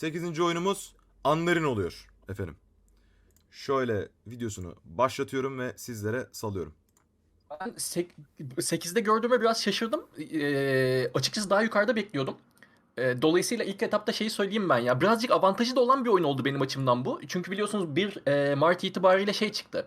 8. oyunumuz Anların oluyor efendim. Şöyle videosunu başlatıyorum ve sizlere salıyorum. Ben sek- 8'de gördüğüme biraz şaşırdım. Ee, açıkçası daha yukarıda bekliyordum. Ee, dolayısıyla ilk etapta şeyi söyleyeyim ben ya. Birazcık avantajı da olan bir oyun oldu benim açımdan bu. Çünkü biliyorsunuz 1 e, Mart itibariyle şey çıktı.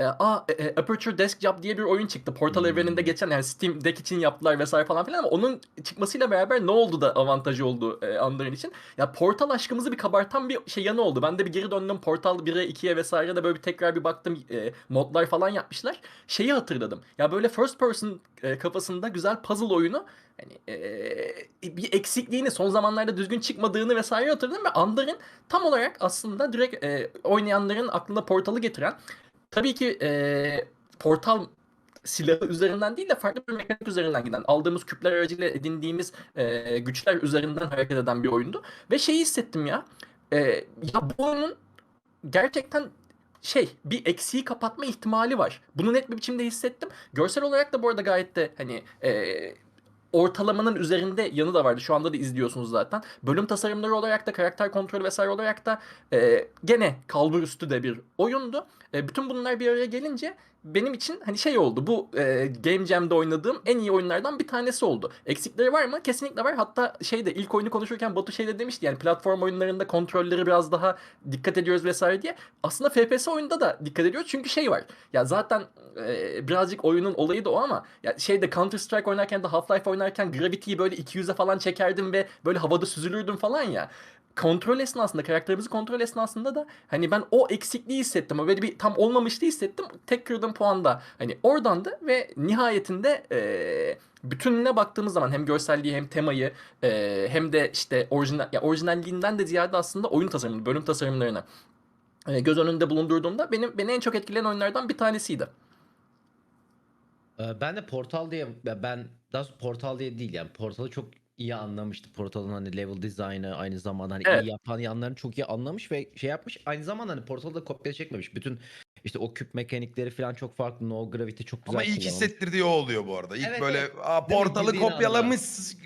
E, a, e, e, Aperture Desk Job diye bir oyun çıktı. Portal Hmm. evreninde geçen yani Steam Deck için yaptılar vesaire falan filan ama onun çıkmasıyla beraber ne oldu da avantajı oldu e, Android için? Ya Portal aşkımızı bir kabartan bir şey yanı oldu. Ben de bir geri döndüm Portal 1'e 2'ye vesaire de böyle bir tekrar bir baktım e, modlar falan yapmışlar. Şeyi hatırladım. Ya böyle first person e, kafasında güzel puzzle oyunu hani e, bir eksikliğini son zamanlarda düzgün çıkmadığını vesaire hatırladım ve Under'ın tam olarak aslında direkt e, oynayanların aklına Portal'ı getiren tabii ki e, Portal silahı üzerinden değil de farklı bir mekanik üzerinden giden, aldığımız küpler aracıyla edindiğimiz e, güçler üzerinden hareket eden bir oyundu. Ve şeyi hissettim ya, e, ya bu oyunun gerçekten şey bir eksiği kapatma ihtimali var. Bunu net bir biçimde hissettim. Görsel olarak da bu arada gayet de hani e, ortalamanın üzerinde yanı da vardı. Şu anda da izliyorsunuz zaten. Bölüm tasarımları olarak da karakter kontrolü vesaire olarak da e, gene kalbur üstü de bir oyundu. E, bütün bunlar bir araya gelince benim için hani şey oldu. Bu e, Game Jam'de oynadığım en iyi oyunlardan bir tanesi oldu. Eksikleri var mı? Kesinlikle var. Hatta şeyde ilk oyunu konuşurken Batu şey de demişti yani platform oyunlarında kontrolleri biraz daha dikkat ediyoruz vesaire diye. Aslında FPS oyunda da dikkat ediyoruz çünkü şey var. Ya zaten e, birazcık oyunun olayı da o ama ya şeyde Counter Strike oynarken de Half-Life oynarken Gravity'yi böyle 200'e falan çekerdim ve böyle havada süzülürdüm falan ya kontrol esnasında karakterimizi kontrol esnasında da hani ben o eksikliği hissettim. Böyle bir tam olmamıştı hissettim. Tek kırdığım puan da hani oradandı ve nihayetinde eee bütününe baktığımız zaman hem görselliği hem temayı eee, hem de işte orijinal ya orijinalliğinden de ziyade aslında oyun tasarımını, bölüm tasarımlarını eee, göz önünde bulundurduğumda benim beni en çok etkileyen oyunlardan bir tanesiydi. Ben de Portal diye ben daha Portal diye değil yani Portal'ı çok iyi anlamıştı. Portal'ın hani level design'ı aynı zamanda hani Evet. iyi yapan yanlarını çok iyi anlamış ve şey yapmış. Aynı zamanda hani Portal'ı da kopya çekmemiş. Bütün işte o küp mekanikleri falan çok farklı. No gravity çok güzel Ama ilk kullanılmış. hissettirdiği o oluyor bu arada. İlk Evet, böyle evet. Aa, Değil mi? portalı anda. kopyalamış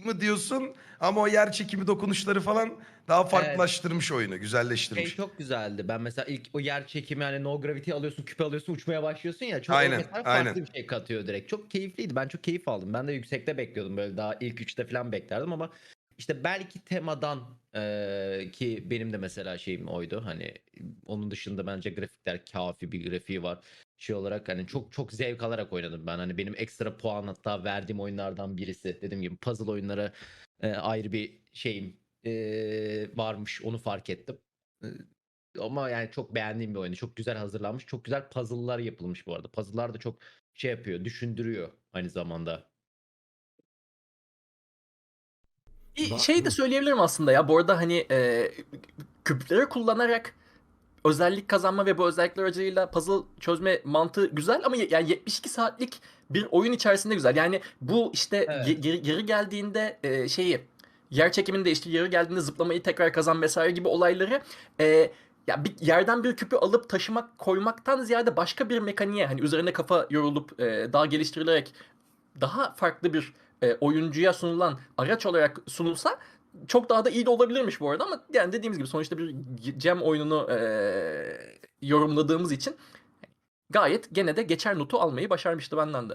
mı diyorsun ama o yer çekimi dokunuşları falan daha farklılaştırmış oyunu, güzelleştirmiş. Şey çok güzeldi. Ben mesela ilk o yer çekimi hani no gravity alıyorsun, küpe alıyorsun, uçmaya başlıyorsun ya. Çok o Aynen, mesela farklı aynen. bir şey katıyor direkt. Çok keyifliydi. Ben çok keyif aldım. Ben de yüksekte bekliyordum böyle daha ilk üçte falan beklerdim ama işte belki temadan eee, ki benim de mesela şeyim oydu. Hani onun dışında bence grafikler kafi bir grafiği var. Şey olarak hani çok çok zevk alarak oynadım ben. Hani benim ekstra puan hatta verdiğim oyunlardan birisi. Dediğim gibi puzzle oyunlara eee, ayrı bir şeyim eee, varmış. Onu fark ettim. Eee, ama yani çok beğendiğim bir oyun. Çok güzel hazırlanmış. Çok güzel puzzle'lar yapılmış bu arada. Puzzle'lar da çok şey yapıyor, düşündürüyor aynı zamanda. Bir şey de söyleyebilirim aslında ya. Bu arada hani e, küpleri kullanarak özellik kazanma ve bu özellikler aracılığıyla puzzle çözme mantığı güzel ama yani 72 saatlik bir oyun içerisinde güzel. Yani bu işte Evet. ge- geri, geri geldiğinde e, şeyi yer çekimini değiştir, geri geldiğinde zıplamayı tekrar kazan vesaire gibi olayları e, ya bir yerden bir küpü alıp taşımak koymaktan ziyade başka bir mekaniğe hani üzerine kafa yorulup e, daha geliştirilerek daha farklı bir e, oyuncuya sunulan araç olarak sunulsa çok daha da iyi de olabilirmiş bu arada ama yani dediğimiz gibi sonuçta bir gem oyununu e, yorumladığımız için gayet gene de geçer notu almayı başarmıştı benden de.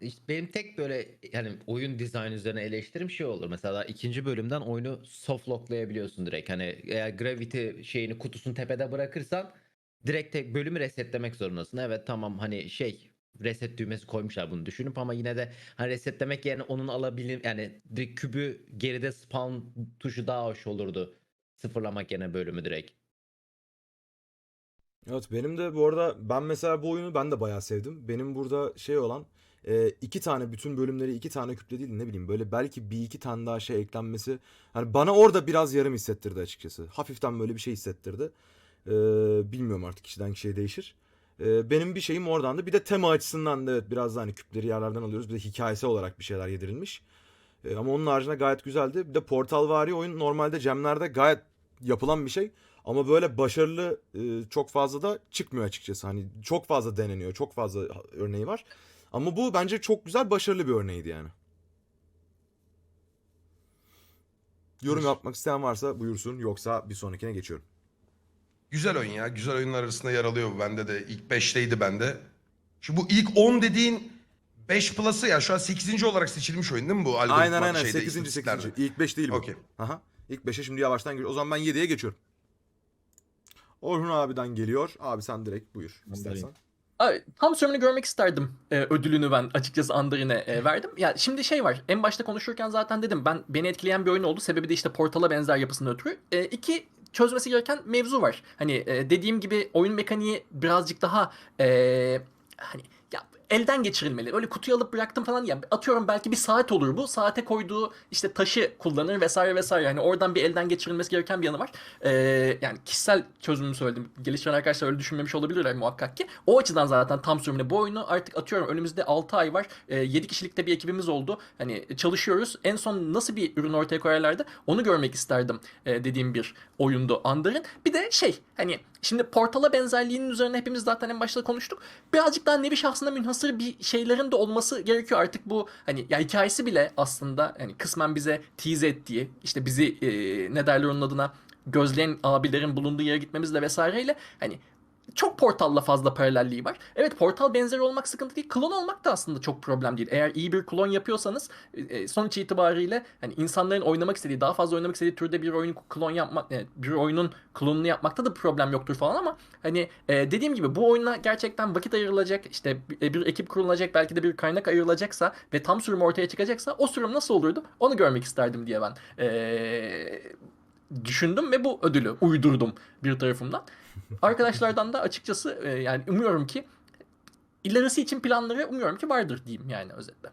İşte benim tek böyle yani oyun dizaynı üzerine eleştirim şey olur. Mesela ikinci bölümden oyunu soft locklayabiliyorsun direkt. Hani eğer gravity şeyini kutusunu tepede bırakırsan direkt tek bölümü resetlemek zorundasın. Evet tamam hani şey reset düğmesi koymuşlar bunu düşünüp ama yine de hani resetlemek yerine onun alabilir yani direkt kübü geride spawn tuşu daha hoş olurdu. Sıfırlamak yerine bölümü direkt. Evet benim de bu arada ben mesela bu oyunu ben de bayağı sevdim. Benim burada şey olan e, iki tane bütün bölümleri iki tane küple değil de ne bileyim böyle belki bir iki tane daha şey eklenmesi hani bana orada biraz yarım hissettirdi açıkçası. Hafiften böyle bir şey hissettirdi. E, bilmiyorum artık kişiden kişiye değişir. E, benim bir şeyim oradan da bir de tema açısından da evet biraz da hani küpleri yerlerden alıyoruz. Bir de hikayesi olarak bir şeyler yedirilmiş. E, ama onun haricinde gayet güzeldi. Bir de Portal vari oyun normalde Cem'lerde gayet yapılan bir şey. Ama böyle başarılı e, çok fazla da çıkmıyor açıkçası. Hani çok fazla deneniyor. Çok fazla örneği var. Ama bu bence çok güzel başarılı bir örneğiydi yani. Yorum yapmak isteyen varsa buyursun yoksa bir sonrakine geçiyorum. Güzel oyun ya. Güzel oyunlar arasında yer alıyor bu. Bende de. ilk 5'teydi bende. Şu bu ilk 10 dediğin 5 plus'ı ya şu an 8. olarak seçilmiş oyun değil mi bu? Algoritma Aynen aynen şeyde, 8. istatistiklerde? 8. İlk 5 değil bu. Okey. Aha. İlk 5'e şimdi yavaştan giriyor. O zaman ben 7'ye geçiyorum. Orhun abiden geliyor. Abi sen direkt buyur istersen. Abi, tam sürümünü görmek isterdim e, ödülünü ben açıkçası Andrin'e e, verdim. Ya şimdi şey var en başta konuşurken zaten dedim ben beni etkileyen bir oyun oldu. Sebebi de işte Portal'a benzer yapısının ötürü. E, iki çözmesi gereken mevzu var. Hani e, dediğim gibi oyun mekaniği birazcık daha e, hani ya elden geçirilmeli. Öyle kutuyu alıp bıraktım falan ya atıyorum belki bir saat olur bu. Saate koyduğu işte taşı kullanır vesaire vesaire. Yani oradan bir elden geçirilmesi gereken bir yanı var. Ee, yani kişisel çözümümü söyledim. Geliştiren arkadaşlar öyle düşünmemiş olabilirler muhakkak ki. O açıdan zaten tam sürümüne bu oyunu artık atıyorum önümüzde 6 ay var. Ee, 7 kişilikte bir ekibimiz oldu. Hani çalışıyoruz. En son nasıl bir ürün ortaya koyarlardı onu görmek isterdim ee, dediğim bir oyundu Under'ın. Bir de şey hani şimdi Portal'a benzerliğinin üzerine hepimiz zaten en başta konuştuk. Birazcık daha nevi şahsına münhasır bir şeylerin de olması gerekiyor. Artık bu hani ya hikayesi bile aslında hani kısmen bize tease ettiği işte bizi e, ne derler onun adına gözleyen abilerin bulunduğu yere gitmemizle vesaireyle hani çok portalla fazla paralelliği var. Evet portal benzeri olmak sıkıntı değil. Klon olmak da aslında çok problem değil. Eğer iyi bir klon yapıyorsanız e, sonuç itibariyle hani insanların oynamak istediği, daha fazla oynamak istediği türde bir oyunu klon yapmak, e, bir oyunun klonunu yapmakta da problem yoktur falan ama hani e, dediğim gibi bu oyuna gerçekten vakit ayrılacak, işte bir, ekip kurulacak, belki de bir kaynak ayrılacaksa ve tam sürüm ortaya çıkacaksa o sürüm nasıl olurdu onu görmek isterdim diye ben e, düşündüm ve bu ödülü uydurdum bir tarafımdan. Arkadaşlardan da açıkçası e, yani umuyorum ki ilerisi için planları umuyorum ki vardır diyeyim yani özetle.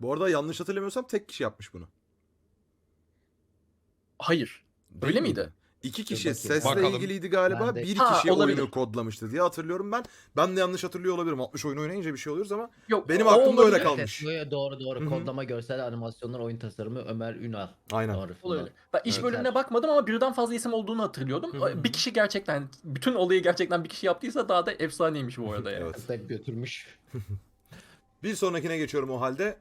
Bu arada yanlış hatırlamıyorsam tek kişi yapmış bunu. Hayır. Değil Öyle miydi? İki kişi bakayım. sesle Bakalım. ilgiliydi galiba. Ben de- Bir Ha, kişi olabilir. oyunu kodlamıştı diye hatırlıyorum ben. Ben de yanlış hatırlıyor olabilirim. 60 oyun oynayınca bir şey oluyoruz ama Yok. Benim o aklımda öyle olabilir. kalmış. Evet, doğru doğru. Hı hı. Kodlama, görsel animasyonlar, oyun tasarımı Ömer Ünal. aynen. Doğru. Olabilir. Ben iş Evet. bölümüne bakmadım ama birden fazla isim olduğunu hatırlıyordum. Hı hı. Bir kişi gerçekten bütün olayı gerçekten bir kişi yaptıysa daha da efsaneymiş bu arada yani. Evet. Hatta götürmüş. Bir sonrakine geçiyorum o halde.